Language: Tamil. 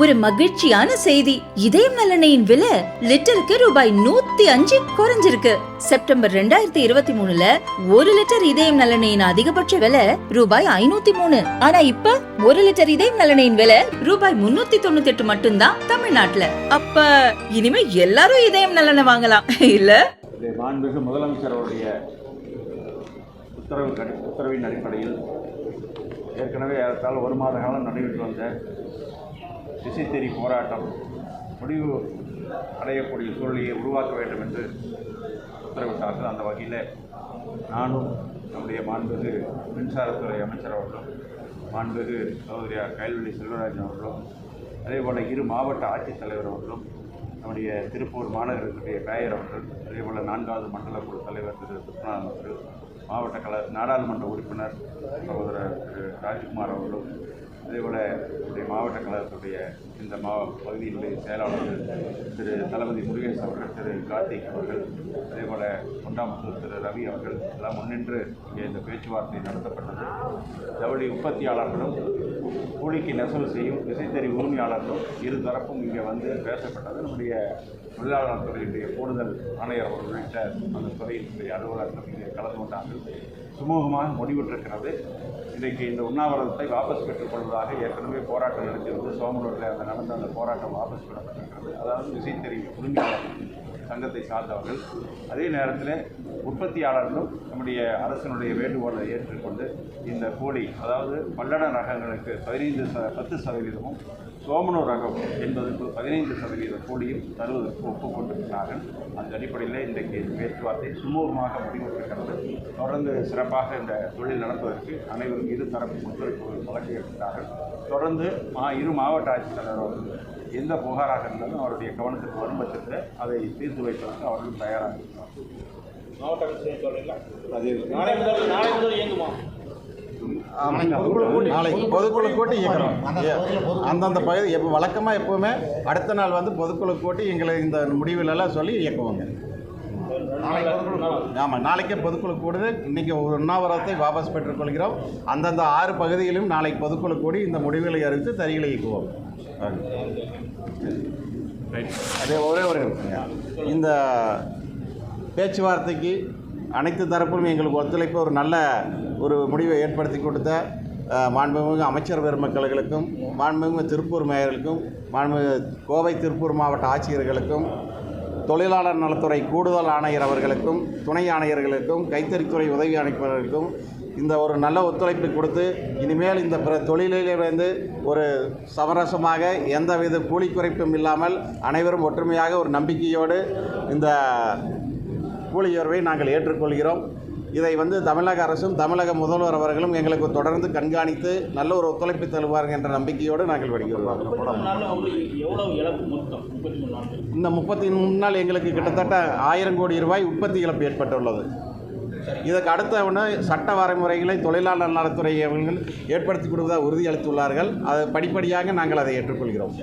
ஒரு மகிழ்ச்சியான செய்தி. இதயம் நலனையின் விலை லிட்டருக்கு ரூபாய் நூத்தி அஞ்சு குறைஞ்சிருக்கு. செப்டம்பர் ரெண்டாயிரத்தி இருபத்தி மூணுல ஒரு லிட்டர் இதயம் நலனையின் அதிகபட்ச விலை ரூபாய் ஐநூத்தி மூணு. ஆனா இப்ப ஒரு லிட்டர் இதயம் நலனையின் விலை ரூபாய் முன்னூத்தி தொண்ணூத்தி எட்டு மட்டும்தான் தமிழ்நாட்டுல. அப்ப இனிமே எல்லாரும் இதயம் நலனை வாங்கலாம். இல்ல? மாண்புமிகு முதலமைச்சர் அவருடைய உத்தரவு உத்தரவின் அடிப்படையில் ஏற்கனவே ஏறத்தால் ஒரு மாத காலம் நடைபெற்று வந்த திசைத்தெறி போராட்டம் முடிவு அடையக்கூடிய சூழ்நிலையை உருவாக்க வேண்டும் என்று உத்தரவிட்டார்கள். அந்த வகையில் நானும் நம்முடைய மாண்பது மின்சாரத்துறை அமைச்சர் அவர்களும் மாண்புமிகு சகோதரியார் கைல்வெளி செல்வராஜன் அவர்களும் அதேபோல் இரு மாவட்ட ஆட்சித்தலைவர் அவர்களும் நம்முடைய திருப்பூர் மாநகரத்துடைய மேயர் அவர்கள் அதேபோல் நான்காவது மண்டல குழு தலைவர் திரு சுப்ரநாதன் அவர்கள் மாவட்ட கல நாடாளுமன்ற உறுப்பினர் சகோதரர் திரு ராஜ்குமார் அவர்களும் அதேபோல் நம்முடைய மாவட்ட கழகத்துடைய இந்த மா பகுதியினுடைய செயலாளர்கள் திரு தளபதி முருகேஷ் அவர்கள் திரு கார்த்திக் அவர்கள் அதேபோல் கொண்டாமுத்தூர் திரு ரவி அவர்கள் எல்லாம் முன்னின்று இங்கே இந்த பேச்சுவார்த்தை நடத்தப்பட்டது. ஜவுளி உற்பத்தியாளர்களும் கூலிக்கு நெசவு செய்யும் விசைத்தறி உரிமையாளர்களும் இரு தரப்பும் இங்கே வந்து பேசப்பட்டது. நம்முடைய தொழிலாளர் துறையினுடைய கூடுதல் ஆணையர் உள்ளிட்ட அந்த துறையினுடைய அலுவலர்கள் இங்கே கலந்து கொண்டார்கள். சுமூகமாக முடிவுற்றிருக்கிறது இன்றைக்கு இந்த உண்ணாவிரதத்தை வாபஸ் பெற்றுக்கொள்வதாக ஏற்கனவே போராட்டம் நடத்தியது சோமனூரில் அந்த நடந்த அந்த போராட்டம் வாபஸ் பெறப்பட்டிருக்கிறது. அதாவது விசைத்தறி உரிமையாளர் சங்கத்தை சார்ந்தவர்கள். அதே நேரத்தில் உற்பத்தியாளர்களும் நம்முடைய அரசினுடைய வேண்டுகோளை ஏற்றுக்கொண்டு இந்த கோழி அதாவது பல்லட ரகங்களுக்கு பதினைந்து ச பத்து சதவீதமும் சோமனூர் ரகம் என்பதற்கு பதினைந்து சதவீத கூலியும் தருவதற்கு ஒப்புக்கொண்டிருக்கிறார்கள். அந்த அடிப்படையில் இன்றைக்கு பேச்சுவார்த்தை சுமூகமாக முடிவெடுக்கிறது தொடர்ந்து சிறப்பாக இந்த தொழில் நடத்துவதற்கு அனைவரும் இரு தரப்பு ஒத்துழைப்பு வழங்கியிருக்கிறார்கள் தொடர்ந்து மா இரு மாவட்ட ஆட்சித்தலைவர் எந்த புகாராக இருந்தாலும் அவருடைய கவனத்துக்கு வரும் பட்சத்தில் அதை தீர்த்து வைப்பதற்கு அவர்களும் தயாராக இருக்கிறார் மாவட்ட நாளை பொதுக்குழு கூட்டி. இயக்கிறோம் அந்தந்த பகுதி எப்போ வழக்கமாக எப்போவுமே அடுத்த நாள் வந்து பொதுக்குழு கூட்டி எங்களை இந்த முடிவுகளெல்லாம் சொல்லி இயக்குவாங்க. ஆமாம் நாளைக்கே பொதுக்குழு கூடுது. இன்றைக்கி ஒரு உண்ணாவிரதத்தை வாபஸ் பெற்றுக்கொள்கிறோம். அந்தந்த ஆறு பகுதியிலும் நாளை பொதுக்குழு கூடி இந்த முடிவுகளை அறிவித்து தறிகளை இயக்குவோம். அதே ஒரே ஒரு. இந்த பேச்சுவார்த்தைக்கு அனைத்து தரப்பிலும் எங்களுக்கு ஒத்துழைப்பு ஒரு நல்ல ஒரு முடிவை ஏற்படுத்தி கொடுத்த மாண்புமிகு அமைச்சர் பெருமக்களுக்கும் மாண்புமிகு திருப்பூர் மேயர்களுக்கும் மாண்புமிகு கோவை திருப்பூர் மாவட்ட ஆட்சியர்களுக்கும் தொழிலாளர் நலத்துறை கூடுதல் ஆணையர் அவர்களுக்கும் துணை ஆணையர்களுக்கும் கைத்தறித்துறை உதவி அமைப்பவர்களுக்கும் இந்த ஒரு நல்ல ஒத்துழைப்பு கொடுத்து இனிமேல் இந்த பிற தொழிலிலிருந்து ஒரு சமரசமாக எந்தவித கூலி குறைப்பும் இல்லாமல் அனைவரும் ஒற்றுமையாக ஒரு நம்பிக்கையோடு இந்த கூலி நாங்கள் ஏற்றுக்கொள்கிறோம். இதை வந்து தமிழக அரசும் தமிழக முதல்வர் அவர்களும் எங்களுக்கு தொடர்ந்து கண்காணித்து நல்ல ஒரு ஒத்துழைப்பு தருவார்கள் என்ற நம்பிக்கையோடு நாங்கள் முப்பத்தி வருகிறோம். இந்த முப்பத்தி மூணு நாள் எங்களுக்கு கிட்டத்தட்ட ஆயிரம் கோடி ரூபாய் உற்பத்தி இழப்பு ஏற்பட்டுள்ளது. இதற்கு அடுத்த ஒன்று சட்ட வரைமுறைகளை தொழிலாளர் நலத்துறை அவர்கள் ஏற்படுத்தி கொடுப்பதாக உறுதியளித்துள்ளார்கள். அது படிப்படியாக நாங்கள் அதை ஏற்றுக்கொள்கிறோம்.